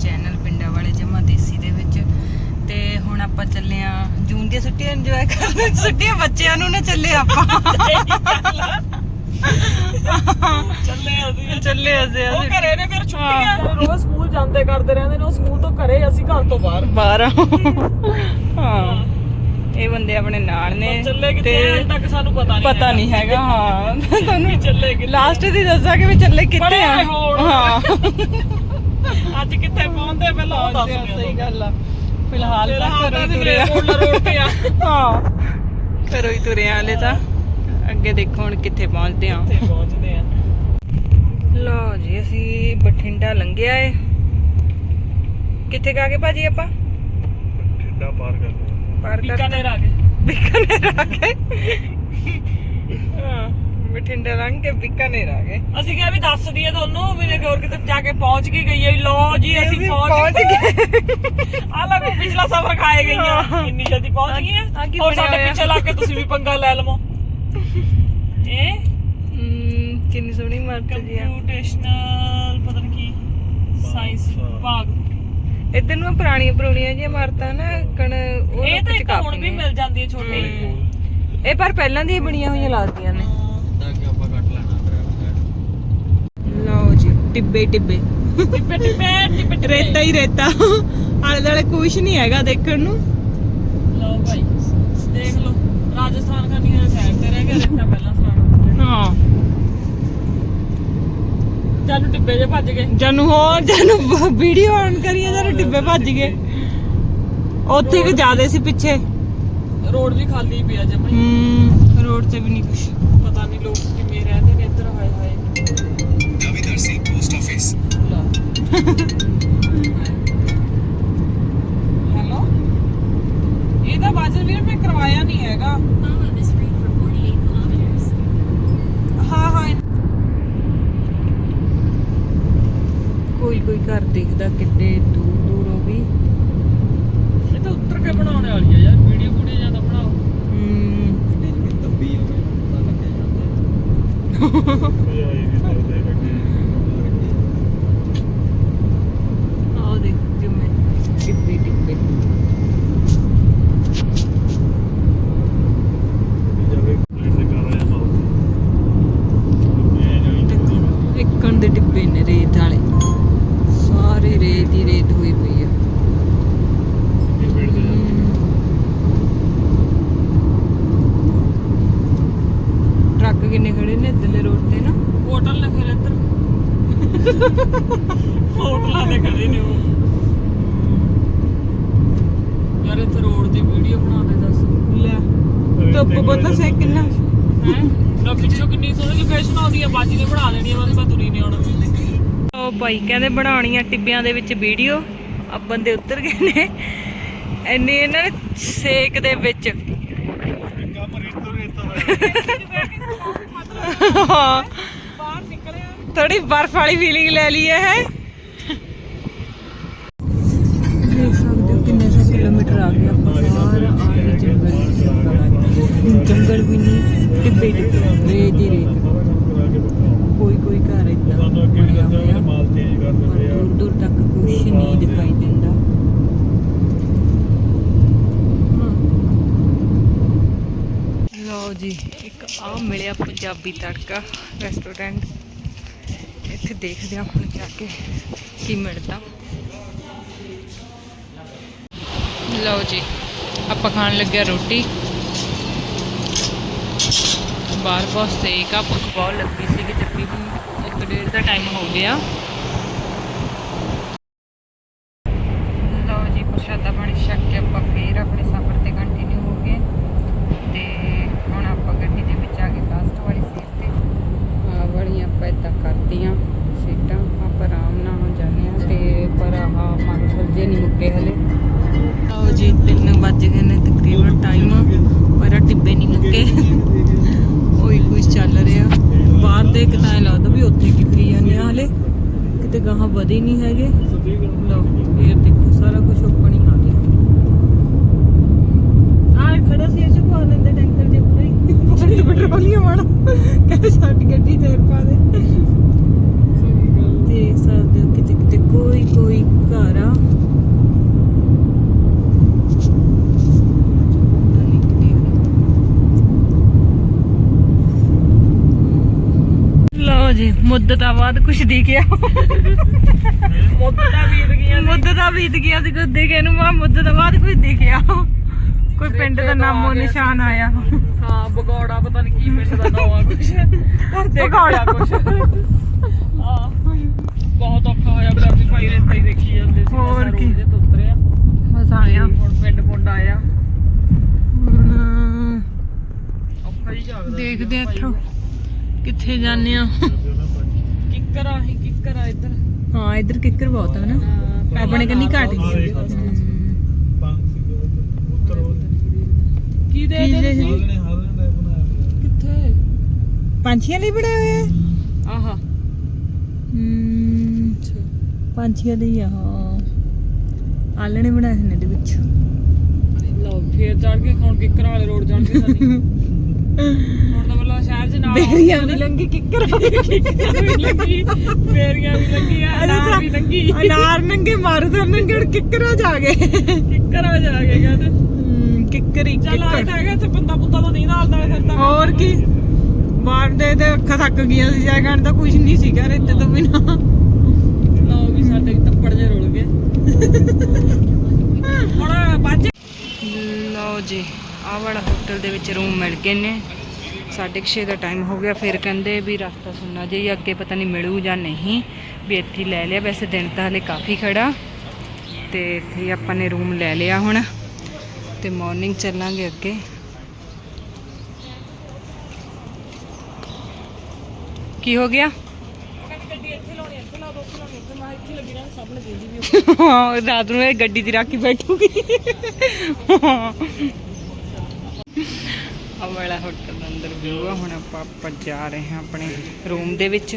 Channel ਪਿੰਡਾਂ ਵਾਲੇ ਜਮਾ ਦੇਸੀ ਦੇ ਵਿੱਚ। ਤੇ ਹੁਣ ਆਪਾਂ ਚੱਲੇ ਆ ਜੂਨ ਦੀਆਂ ਛੁੱਟੀਆਂ ਇੰਜੋਏ ਕਰਨ ਛੁੱਟੀਆਂ ਬੱਚਿਆਂ ਨੂੰ ਨਾ ਚੱਲੇ ਆਪਾਂ। ਚੱਲੇ ਅਸੀਂ। ਚੱਲੇ ਅਸੀਂ ਉਹ ਘਰੇ ਨੇ ਫਿਰ ਛੁੱਟੀਆਂ। ਰੋਜ਼ ਸਕੂਲ ਜਾਂਦੇ ਕਰਦੇ ਰਹਿੰਦੇ ਨੇ ਉਹ ਸਕੂਲ ਤੋਂ ਘਰੇ ਅਸੀਂ ਘਰ ਤੋਂ ਬਾਹਰ। ਬਾਹਰ। ਹਾਂ। ਇਹ ਬੰਦੇ ਆਪਣੇ ਨਾਲ ਨੇ। ਚੱਲੇ ਕਿਤੇ ਤੱਕ ਸਾਨੂੰ ਪਤਾ ਨਹੀਂ ਪਤਾ ਨਹੀਂ ਹੈਗਾ। ਹਾਂ। ਤੁਹਾਨੂੰ ਚੱਲੇ ਕਿਤੇ ਲਾਸਟ ਦੀ ਦੱਸਾਂਗੇ ਵੀ ਚੱਲੇ ਕਿੱਥੇ ਆ। ਹਾਂ। ਅੱਜ ਕਿੱਥੇ ਪਹੁੰਚਦੇ ਪਹਿਲਾਂ ਉਹ ਦੱਸ ਸਹੀ ਗੱਲ ਆ। ਫਿਲਹਾਲ ਤਾਂ ਘਰੋਂ ਹੀ ਰੋਡ ਤੇ ਆ। ਹਾਂ। ਘਰੋਂ ਹੀ ਤੁਰੇ ਆ ਹਲੇ ਤਾਂ। ਅੱਗੇ ਦੇਖੋ ਹੁਣ ਕਿੱਥੇ ਪਹੁੰਚਦੇ ਆ। ਕਿੱਥੇ ਪਹੁੰਚਦੇ ਆ? ਲਓ ਜੀ ਅਸੀਂ ਬਠਿੰਡਾ ਲੰਘਿਆ ਏ। ਕਿੱਥੇ ਕਾ ਗਏ ਭਾਜੀ ਆਪਾਂ? ਠੰਡਾ ਪਾਰ ਕਰ ਪਾਰ ਕਰ ਬੀਕਾਨੇਰ ਆ ਗਏ। ਬੀਕਾਨੇਰ ਆ ਗਏ। ਹਾਂ ਬਠਿੰਡਾ ਲੰਘ ਕੇ ਬੀਕਾਨੇਰ ਆ ਗਏ। ਅਸੀਂ ਕਿਹਾ ਵੀ ਦੱਸ ਦਈਏ ਤੁਹਾਨੂੰ ਵੀ ਦੇਖੋ ਹੋਰ ਕਿਤੇ ਜਾ ਕੇ ਪਹੁੰਚ ਕੇ ਗਈ ਹੈ। ਲੋ ਜੀ ਅਸੀਂ ਪਹੁੰਚ ਗਏ। ਆ ਲਾ ਕੋ ਪਿਛਲਾ ਸਫ਼ਰ ਖਾਏ ਗਈਆਂ। ਇੰਨੀ ਜਲਦੀ ਪਹੁੰਚ ਗਈਆਂ। ਹੋਰ ਸਾਡੇ? ਪਿੱਛੇ ਲੱਗ ਕੇ ਤੁਸੀਂ ਵੀ ਪੰਗਾ ਲੈ ਲਵੋ। ਇਹ ਕਿੰਨੀ ਸੋਹਣੀ ਮਾਰਕ ਜੀ ਆ। ਕੰਪਿਊਟੇਸ਼ਨਲ ਪਤਾ ਨਹੀਂ ਕੀ। ਸਾਇੰਸ ਵਿਭਾਗ ਇੱਧਰ ਨੂੰ ਪੁਰਾਣੀਆਂ ਪੁਰਾਣੀਆਂ ਜਿਹੀਆਂ ਇਮਾਰਤਾਂ ਨਾ ਕਣ ਉਹ ਇਹ ਤਾਂ ਹੁਣ ਵੀ ਮਿਲ ਜਾਂਦੀ ਹੈ ਛੋਟੀ ਇਹ ਪਰ ਪਹਿਲਾਂ ਦੀਆਂ ਬਣੀਆਂ ਹੋਈਆਂ ਲੱਗਦੀਆਂ ਨੇ। ਜੀ ਟਿੱਬੇ। ਟਿੱਬੇ ਰੇਤਾ ਹੀ ਰੇਤਾ। ਆਲੇ ਦੁਆਲੇ ਕੁਝ ਨਹੀਂ ਹੈਗਾ ਦੇਖਣ ਨੂੰ। ਲਓ ਭਾਈ ਦੇਖ ਲਓ। ਰਾਜਸਥਾਨ ਖਾਨੀਆਂ ਸਾਈਡ ਤੇ ਰਹਿ ਗਿਆ ਰੇਤਾ ਪਹਿਲਾਂ ਸਾਰਾ। ਹਾਂ। ਜਾਨੂੰ ਟਿੱਬੇ ਜੇ ਭੱਜ ਗਏ। ਜਾਨੂੰ ਹੋਰ ਜਾਨੂੰ ਵੀਡੀਓ ਆਨ ਕਰੀਏ ਜਦ ਟਿੱਬੇ ਭੱਜ ਗਏ। ਉੱਥੇ ਕਿ ਜ਼ਿਆਦੇ ਸੀ ਪਿੱਛੇ। ਰੋਡ ਵੀ ਖਾਲੀ ਪਿਆ ਜਮਾ ਹੀ ਹੂੰ ਰੋਡ ਤੇ ਵੀ ਨਹੀਂ ਕੁਝ ਪਤਾ ਨਹੀਂ ਲੋਕ ਕਿਵੇਂ ਰਹਿੰਦੇ ਆਫਿਸ ਹੈਲੋ ਇਹਦਾ ਬਾਜਰ ਵੀਰ ਮੈਂ ਕਰਵਾਇਆ ਨਹੀਂ ਹੈਗਾ। Follow this route for 48 kilometers. ਹਾਂ ਹਾਂ ਕੋਈ ਕੋਈ ਘਰ ਦਿਖਦਾ ਕਿੱਡੇ ਦੂਰ ਦੂਰ ਉਹ ਵੀ। ਇਹ ਤਾਂ ਉੱਤਰ ਕੇ ਬਣਾਉਣੇ ਵਾਲੀ ਆ ਯਾਰ ਵੀਡੀਓ ਵੀਡੀਓ ਜ਼ਿਆਦਾ ਬਣਾਓ ਆਹ ਦੇਖ ਕਿਵੇਂ ਟਿੱਬੇ ਟਿੱਬੇ ਜਾਵੇ ਪਲੇਟ ਦੇ ਕਰ ਰਿਹਾ ਮਾਉ ਇਹ ਜਿਹੜੀ ਦੇਖੋ ਇੱਕਣ ਦੇ ਟਿੱਬੇ ਨੇ ਰੇਤ ਵਾਲੇ ਸਾਰੇ ਰੇਤ ਹੀ ਰੇਤ ਹੋਈ ਪਈ ਆ ਇਹ ਪੇੜ ਤੇ ਜਾਂਦੀ ਟਰੱਕ ਕਿੰਨੇ ਖੜੇ ਨੇ ਇੱਧਰਲੇ ਰੋਡ ਤੇ ਨਾ ਹੋਟਲ ਨੇ ਫਿਰ ਇੱਧਰ ਹੋਟਲਾਂ ਦੇ ਖੜੇ ਨੇ ਉਹ ਯਾਰ ਇੱਥੇ ਰੋਡ ਦੀ ਵੀਡੀਓ ਬਣਾ ਦੇ ਦੱਸ ਧੁੱਪ ਪਤਾ ਸੇ ਕਿੰਨਾ? ਹੈ? ਨਾ ਪਿੱਛੋਂ ਕਿੰਨੀ ਸੋਹਣੀ ਲੋਕੇਸ਼ਨ ਆਉਂਦੀ ਆ ਬਾਜੀ ਨੇ ਬਣਾ ਦੇਣੀ ਆ ਬਸ ਮੈਂ ਤੁਰੀ ਨਹੀਂ ਆਉਣਾ। ਉਹ ਭਾਈ ਕਹਿੰਦੇ ਬਣਾਉਣੀਆਂ ਟਿੱਬਿਆਂ ਦੇ ਵਿੱਚ ਵੀਡੀਓ ਆ ਬੰਦੇ ਉੱਤਰ ਗਏ ਨੇ। ਐਨੇ ਇਹਨਾਂ ਨੇ ਸੇਕ ਦੇ ਵਿੱਚ। ਹਾਂ। ਬਾਹਰ ਨਿਕਲਿਆ। ਥੋੜੀ ਬਰਫ ਵਾਲੀ ਫੀਲਿੰਗ ਲੈ ਲਈ ਹੈ ਆ ਪੰਜਾਬੀ ਤੜਕਾ ਰੈਸਟੋਰੈਂਟ ਇੱਥੇ ਦੇਖਦੇ ਹਾਂ ਹੁਣ ਜਾ ਕੇ ਕੀ ਮਿਲਦਾ। ਲਓ ਜੀ, ਆਪਾਂ ਖਾਣ ਲੱਗਿਆ ਰੋਟੀ। ਬਾਹਰ ਬਹੁਤ ਸੇਕ ਆ, ਭੁੱਖ ਬਹੁਤ ਲੱਗੀ ਸੀ ਕਿ ਤਕਰੀਬਨ ਇੱਕ ਡੇਢ ਦਾ ਟਾਈਮ ਹੋ ਗਿਆ ਲਓ ਜੀ ਪ੍ਰਸ਼ਾਦਾ ਪਾਣੀ ਛਕ ਕੇ ਆਪਾਂ ਫੇਰ ਆਪਣੇ ਸਫ਼ਰ ਤੇ ਕੰਟੀਨਿਊ ਹੋ ਗਏ ਤੇ ਹੁਣ ਆਪਾਂ ਗੱਡੀ ਦੇ ਵਿੱਚ ਆ ਗਏ ਲਾਸਟ ਵਾਲੀ ਸੀਟ ਤੇ ਆ ਬੜੀਆਂ ਆਪਾਂ ਏਦਾਂ ਕਰਤੀਆਂ ਸੀਟਾਂ ਆਪਾਂ ਆਰਾਮ ਨਾਲ ਹੋ ਜਾਂਦੇ ਆ ਤੇ ਪਰ ਆਹ ਮਾਰੂਥਲ ਜੇ ਨਹੀਂ ਮੁੱਕੇ ਹਲੇ ਲਓ ਜੀ 3 ਵੱਜ ਗਏ ਨੇ ਤਕਰੀਬਨ ਟਾਈਮ ਪਰ ਆਹ ਟਿੱਬੇ ਨਹੀਂ ਮੁੱਕੇ ਉਹੀ ਕੁਝ ਚੱਲ ਰਿਹਾ ਬਾਹਰ ਦੇਖ ਤਾਂ ਐਂ ਲੱਗਦਾ ਵੀ ਉੱਥੇ ਕਿੱਥੇ ਜਾਂਦੇ ਆ ਹਲੇ। ਕਿਤੇ ਗਾਹਾਂ ਵਧੇ ਨਹੀਂ ਹੈਗੇ। ਲਓ ਇਹ ਦੇਖੋ ਸਾਰਾ ਕੁਝ ਓਪਨ ਹੀ ਆ ਗਿਆ। ਆ ਖੜਾ ਸੀ ਇਹ ਚ ਪਾ ਲੈਂਦੇ ਟੈਂਕਰ ਜੇ ਪੂਰਾ। ਹੀ ਪਾਣੀ ਪੈਟਰੋਲੀਅਮ ਵਾਲਾ ਕਹਿੰਦੇ ਸਾਡੀ ਗੱਡੀ ਤੇ ਪਾ ਦੇ ਦੇਖ ਸਕਦੇ ਹੋ ਕਿਤੇ ਕਿਤੇ ਕੋਈ ਕੋਈ ਘਰ ਲਓ ਜੀ ਮੁੱਦਤਾਂ ਬਾਅਦ ਕੁਝ ਦਿਖਿਆ ਮੁੱਦਤਾਂ ਬੀਤ ਗਈਆਂ ਮੁੱਦਤਾਂ ਬੀਤ ਗਿਆ ਸੀ ਕੁਝ ਦਿਖੇ ਨੂੰ ਮਾ ਮੁੱਦਤਾਂ ਬਾਅਦ ਕੁਝ ਦਿਖਿਆ ਕੋਈ ਪਿੰਡ ਦਾ ਨਾਮੋ ਨਿਸ਼ਾਨ ਆਇਆ। ਹਾਂ ਬਗੌੜਾ ਪਤਾ ਨਹੀਂ ਕੀ ਪਿੰਡ ਦਾ ਨਾਮ ਆ ਕੁਛ। ਪਰ ਦੇਖ ਭਗੌੜਾ। ਲਿਆ ਕੁਛ। ਹਾਂ। ਬਹੁਤ ਔਖਾ ਹੋਇਆ ਬਰਾਬਰ ਭਾਈ ਰੇਤਾ ਹੀ ਦੇਖੀ ਜਾਂਦੇ ਸੀ। ਹੋਰ ਕੀ। ਤੋਂ ਉਤਰਿਆ। ਬਸ ਆਇਆ ਹੁਣ ਪਿੰਡ ਪੁੰਡ ਆਇਆ। ਔਖਾ ਹੀ ਜਾਗਦਾ ਦੇਖਦੇ ਆ ਇੱਥੋਂ। ਕਿੱਥੇ ਜਾਂਦੇ ਆ? ਕਿੱਕਰ ਆ ਹੀ ਕਿੱਕਰ ਆ ਇੱਧਰ। ਹਾਂ ਇੱਧਰ ਕਿੱਕਰ ਬਹੁਤ ਹੈ ਨਾ ਆਪਣੇ ਕੰਨੀ ਘੱਟ ਗਈ ਕੀ ਦੇ ਦੇ ਦੇ- ਦਾ? ਕਿੱਥੇ? ਪੰਛੀਆਂ ਲਈ ਬਣਾਏ ਹੋਏ ਆ? ਆਹਾ। ਹਮ, ਪੰਛੀਆਂ ਲਈ ਆ ਹਾਂ। ਆਲਣੇ ਬਣਾਏ ਨੇ ਇਹਦੇ ਵਿੱਚ। ਲਓ ਫੇਰ ਚੜ ਕੇ ਹੁਣ ਕਿੱਕਰ ਵਾਲੇ ਰੋਡ ਕੇ ਸਾਡੀ ਹੁਣ ਤਾਂ ਮਤਲਬ ਨਾਲ ਬੇਰੀਆਂ ਵੀ ਲੰਗੀ ਕਿੱਕਰ ਲੱਗੀ ਫੇਰੀਆਂ ਵੀ ਲੱਗੀਆਂ ਅਨਾਰ ਵੀ ਲੰਗੀ ਅਨਾਰ ਨੰਗੇ ਮਾਰੂ ਨੰਗੜ ਕਿੱਕਰਾਂ ਜਾ ਗਏ। ਕਿੱਕਰ ਆ ਜਾ ਕੇ ਕਹਿੰਦੇ। ਕਿੱਕਰ ਚੱਲ ਤਾਂ ਹੈਗਾ ਤੇ ਬੰਦਾ ਬੁੱਦਾ ਤਾਂ ਨਹੀਂ ਨਾਲਦਾ ਫਿਰ ਤਾਂ ਹੋਰ ਕੀ? ਬਾਹਰ ਦੇ ਤੇ ਅੱਖਾਂ ਥੱਕ ਗਈਆਂ ਸੀ ਜਾ ਕਹਿਣ ਤਾਂ ਕੁਝ ਨਹੀਂ ਸੀਗਾ ਰੇਤੇ ਤੋਂ ਬਿਨਾ। ਲਓ ਵੀ ਸਾਡੇ ਤੱਪੜ ਜੇ ਰੁਲ ਗਏ। ਹੁਣ ਬੱਜ ਲਓ ਜੀ ਆਹ ਵਾਲਾ ਹੋਟਲ ਦੇ ਵਿੱਚ ਰੂਮ ਮਿਲ ਗਏ ਨੇ। ਸਾਢੇ ਕੁ ਛੇ ਦਾ ਟਾਈਮ ਹੋ ਗਿਆ, ਫਿਰ ਕਹਿੰਦੇ ਵੀ ਰਸਤਾ ਸੁਣਨਾ ਜੇ ਅੱਗੇ ਪਤਾ ਨਹੀਂ ਮਿਲੂ ਜਾਂ ਨਹੀਂ, ਵੀ ਇੱਥੇ ਲੈ ਲਿਆ। ਵੈਸੇ ਦਿਨ ਤਾਂ ਹਲੇ ਕਾਫੀ ਖੜਾ, ਤੇ ਇੱਥੇ ਆਪਾਂ ਨੇ ਰੂਮ ਲੈ ਲਿਆ ਹੁਣ, ਤੇ ਮਾਰਨਿੰਗ ਚੱਲਾਂਗੇ ਅੱਗੇ। ਕੀ ਹੋ ਗਿਆ? ਹਾਂ, ਰਾਤ ਨੂੰ ਇਹ ਗੱਡੀ 'ਚ ਰੱਖ ਕੇ ਬੈਠੂਗੀ। ਆ ਵਾਲਾ ਹੋਟਲ ਦਾ ਅੰਦਰ ਵਿਊ ਆ ਹੁਣ ਆਪਾਂ ਆਪਾਂ ਜਾ ਰਹੇ ਹਾਂ ਆਪਣੇ ਰੂਮ ਦੇ ਵਿੱਚ।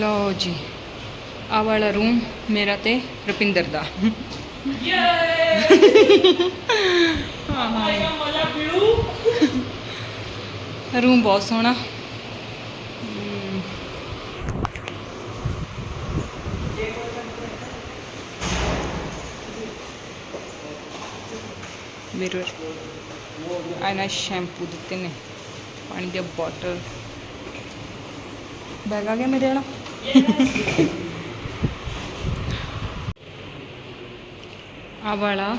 ਲਓ ਜੀ ਆ ਵਾਲਾ ਰੂਮ ਮੇਰਾ ਤੇ ਰੁਪਿੰਦਰ ਦਾ। ਮਜ਼ਾ ਪੀੜੂ ਰੂਮ ਬਹੁਤ ਸੋਹਣਾ। ਮਿਰਰ। ਆਇਨਾ ਸ਼ੈਂਪੂ ਦਿੱਤੇ ਨੇ। ਪਾਣੀ ਦੀ ਬੋਟਲ ਬੈਗ ਆ ਗਿਆ ਮੇਰੇ ਵਾਲਾ। ਆ ਵਾਲਾ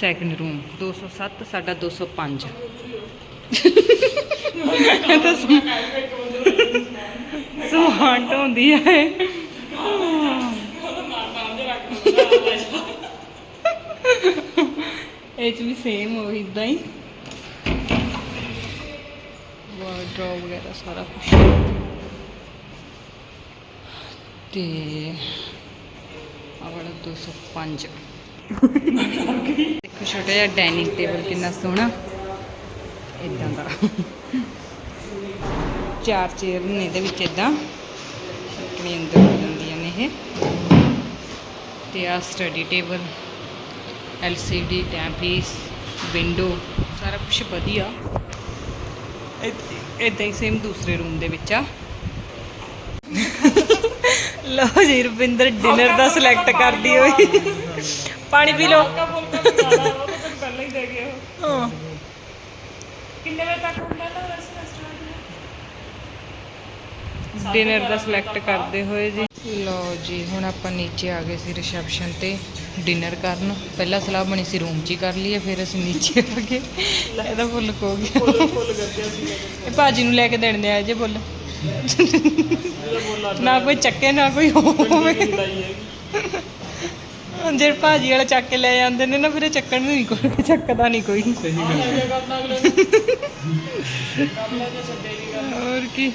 ਸੈਕੰਡ ਰੂਮ 207 ਸਾਡਾ 205 ਇਹ ਤਾਂ ਸਮ- ਸਮਾਨ ਢੋਂਦੀ ਹੈ ਇਹ ਚ ਵੀ ਸੇਮ ਉਹ ਇਦਾਂ ਹੀ। ਵਾਰਡਰੋਬ ਵਗੈਰਾ ਸਾਰਾ ਕੁਝ ਤੇ ਆ ਵਾਲਾ 205 ਦੇਖੋ ਛੋਟਾ ਜਿਹਾ ਡਾਈਨਿੰਗ ਟੇਬਲ ਕਿੰਨਾ ਸੋਹਣਾ। ਇਦਾਂ ਦਾ। ਚਾਰ ਚੇਅਰ ਨੇ ਇਹਦੇ ਵਿੱਚ ਇਦਾਂ ਆਪਣੇ ਅੰਦਰ ਹੋ ਜਾਂਦੀਆਂ ਨੇ ਇਹ। ਤੇ ਆ ਸਟੱਡੀ ਟੇਬਲ LCD ਟੈਂਪੀਸ ਵਿੰਡੋ ਸਾਰਾ ਕੁਝ ਵਧੀਆ। ਇਦਾਂ ਹੀ ਸੇਮ ਦੂਸਰੇ ਰੂਮ ਦੇ ਵਿੱਚ ਆ। ਲਓ ਜੀ ਰਵਿੰਦਰ ਡਿਨਰ ਦਾ ਸਿਲੈਕਟ ਕਰਦੀ ਹੋਈ। ਪਾਣੀ ਪੀ ਲਓ। ਪਹਿਲਾਂ ਹੀ ਦੇ ਹਾਂ। ਕਿੰਨੇ ਵਜੇ ਤੱਕ ਹੁੰਦਾ ਨਾ ਰੈਸਟੋਰੈਂਟ ਡਿਨਰ ਦਾ ਸਿਲੈਕਟ ਕਰਦੇ ਹੋਏ ਜੀ। ਲਓ ਜੀ ਹੁਣ ਆਪਾਂ ਨੀਚੇ ਆ ਗਏ ਸੀ ਰਿਸੈਪਸ਼ਨ ਤੇ ਡਿਨਰ ਕਰਨ। ਪਹਿਲਾਂ ਸਲਾਹ ਬਣੀ ਸੀ ਰੂਮ 'ਚ ਹੀ ਕਰ ਲਈਏ ਫਿਰ ਅਸੀਂ ਨੀਚੇ ਆ ਗਏ। ਇਹਦਾ ਫੁੱਲ ਹੋ ਗਿਆ ਇਹ ਭਾਜੀ ਨੂੰ ਲੈ ਕੇ ਦੇਣ ਦੇ ਆ ਜੇ ਬੁੱਲ ਨਾ ਕੋਈ ਚੱਕੇ ਨਾ ਕੋਈ ਹੋਵੇ। ਜਿਹੜੇ ਭਾਜੀ ਵਾਲਾ ਚੱਕ ਕੇ ਲੈ ਜਾਂਦੇ ਨੇ ਨਾ ਫਿਰ ਇਹ ਚੱਕਣ ਨੂੰ ਨਹੀਂ ਕੋਈ ਚੱਕਦਾ ਨਹੀਂ ਕੋਈ। ਜੇ ਨਹੀਂ ਗੱਲ ਹੋਰ ਕੀ?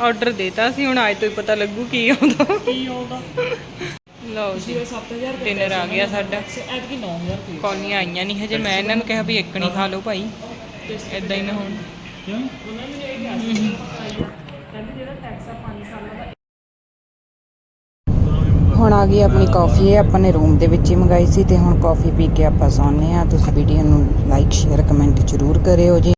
ਆਰਡਰ ਦੇਤਾ ਸੀ ਹੁਣ ਅੱਜ ਤੋਂ ਹੀ ਪਤਾ ਲੱਗੂ ਕੀ ਆਉਂਦਾ। ਕੀ ਆਉਂਦਾ? ਲਓ ਜੀ ਜਿਵੇਂ 7000 ਰੁਪਏ ਡਿਨਰ ਆ ਗਿਆ ਸਾਡਾ। ਐਤਕੀ 9000 ਰੁਪਏ। ਕੌਲੀਆਂ ਆਈਆਂ ਨਹੀਂ ਹਜੇ ਮੈਂ ਇਹਨਾਂ ਨੂੰ ਕਿਹਾ ਵੀ ਇੱਕ ਨਹੀਂ ਖਾ ਲਓ ਭਾਈ। ਇਦਾਂ ਹੀ ਨਾ ਹੋਣ ਕਿਉਂ? ਉਹਨਾਂ ਨੇ ਇਹ ਕਿਹਾ ਸੀ ਕਹਿੰਦੇ ਜਿਹੜਾ ਟੈਕਸ ਆ 5 ਸਾਲਾਂ ਦਾ ਹੁਣ ਆ ਗਈ ਆਪਣੀ ਕਾਫੀ ਇਹ ਆਪਾਂ ਨੇ ਰੂਮ ਦੇ ਵਿੱਚ ਹੀ ਮੰਗਾਈ ਸੀ ਤੇ ਹੁਣ ਕਾਫੀ ਪੀ ਕੇ ਆਪਾਂ ਸੌਂਨੇ ਆ ਤੁਸੀਂ ਵੀਡੀਓ ਨੂੰ ਲਾਈਕ ਸ਼ੇਅਰ ਕਮੈਂਟ ਜ਼ਰੂਰ ਕਰਿਓ ਜੀ।